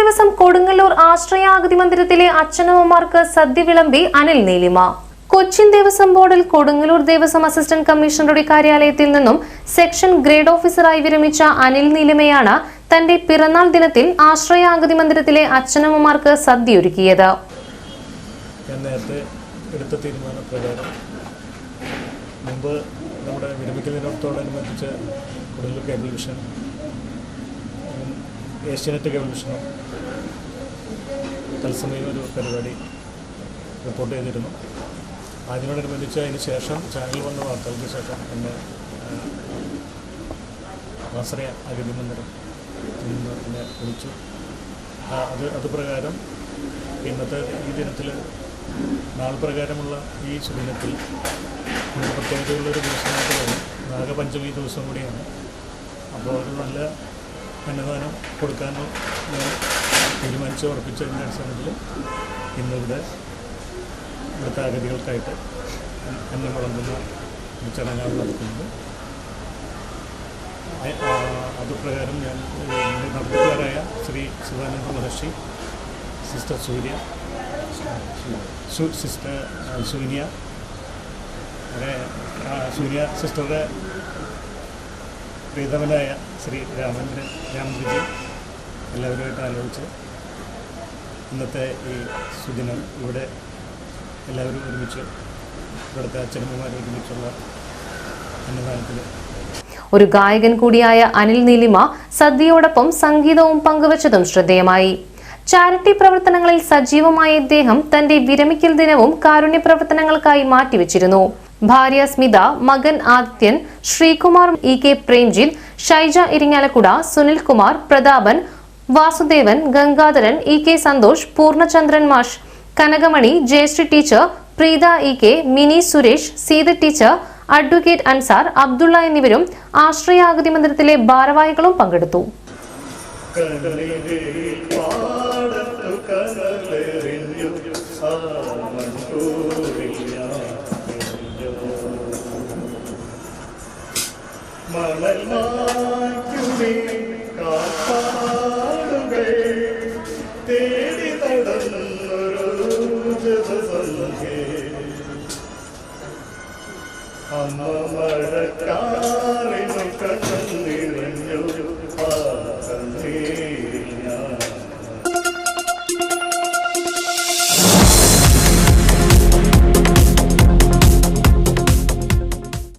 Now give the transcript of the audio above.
ദിവസം കൊടുങ്ങല്ലൂർ ആശ്രയാഗതി മന്ദിരത്തിലെ അച്ഛനമ്മമാർക്ക് സദ്യ വിളമ്പി അനിൽ നീലിമ. കൊച്ചിൻ ദേവസ്വം ബോർഡിൽ കൊടുങ്ങല്ലൂർ ദേവസ്വം അസിസ്റ്റന്റ് കമ്മീഷണറുടെ കാര്യാലയത്തിൽ നിന്നും സെക്ഷൻ ഗ്രേഡ് ഓഫീസറായി വിരമിച്ച അനിൽ നീലിമയാണ് തന്റെ പിറന്നാൾ ദിനത്തിൽ ആശ്രയാഗതി മന്ദിരത്തിലെ അച്ഛനമ്മമാർക്ക് സദ്യ ഒരുക്കിയത്. ഏഷ്യാനെറ്റ് കേബിൾ വിഷനും തത്സമയം ഒരു പരിപാടി റിപ്പോർട്ട് ചെയ്തിരുന്നു. അതിനോടനുബന്ധിച്ച് അതിന് ശേഷം ചാനൽ വന്ന വാർത്തകൾക്ക് ശേഷം എന്റെ ആശ്രയ അഗതി മന്ദിരം എന്നെ വിളിച്ചു. അത് അത് പ്രകാരം ഇന്നത്തെ ഈ ദിനത്തിൽ നാൾ പ്രകാരമുള്ള ഈ സുദിനത്തിൽ ഒരു പ്രത്യേകതയുള്ളൊരു ദിവസമായിട്ട് തോന്നി. നാഗപഞ്ചമി ദിവസം കൂടിയാണ്. അപ്പോൾ ഒരു നല്ല അന്നദാനം കൊടുക്കാനോ തീരുമാനിച്ച് ഉറപ്പിച്ചതിന്റെ അടിസ്ഥാനത്തിൽ ഇന്നിവിടെ ഇവിടുത്തെ അഗതികൾക്കായിട്ട് അന്നം വിളമ്പുന്ന ഒരു ചടങ്ങാണ് നടത്തുന്നത് അ- അതുപ്രകാരം ഞാൻ നടത്തുകാരായ ശ്രീ ശിവാനന്ദ മഹർഷി സിസ്റ്റർ സൂര്യ സിസ്റ്റർ സൂര്യ സൂര്യ സിസ്റ്ററുടെ പ്രീതമനായ ശ്രീ രാമേന്ദ്രൻ രാമൻജി എല്ലാവരുമായിട്ട് ആലോചിച്ച് ഇന്നത്തെ ഈ സുദിനം ഇവിടെ എല്ലാവരും ഒരുമിച്ച് ഇവിടുത്തെ അച്ഛനമ്മമാർ ഒരുമിച്ചുള്ള അന്നദാനത്തിൽ ഒരു ഗായകൻ കൂടിയായ അനിൽ നീലിമ സദ്യയോടൊപ്പം സംഗീതവും പങ്കുവച്ചതും ശ്രദ്ധേയമായി. ചാരിറ്റി പ്രവർത്തനങ്ങളിൽ സജീവമായ ഇദ്ദേഹം തന്റെ വിരമിക്കൽ ദിനവും കാരുണ്യ പ്രവർത്തനങ്ങൾക്കായി മാറ്റിവെച്ചിരുന്നു. ഭാര്യ സ്മിത മകൻ Adithyan Sreekumar E K Premjith Shaija Irinjalakuda Sunilkumar Prathapan Vasudevan Gangadharan E K Santhosh Poornachandran മാഷ് Kanakamani Jayasree teacher Preetha E K Mini Suresh Seetha teacher advocate Ansar Abdulla എന്നിവരും ആശ്രയാഗതി മന്ദിരത്തിലെ ഭാരവാഹികളും പങ്കെടുത്തു. മണൽ हम मरकार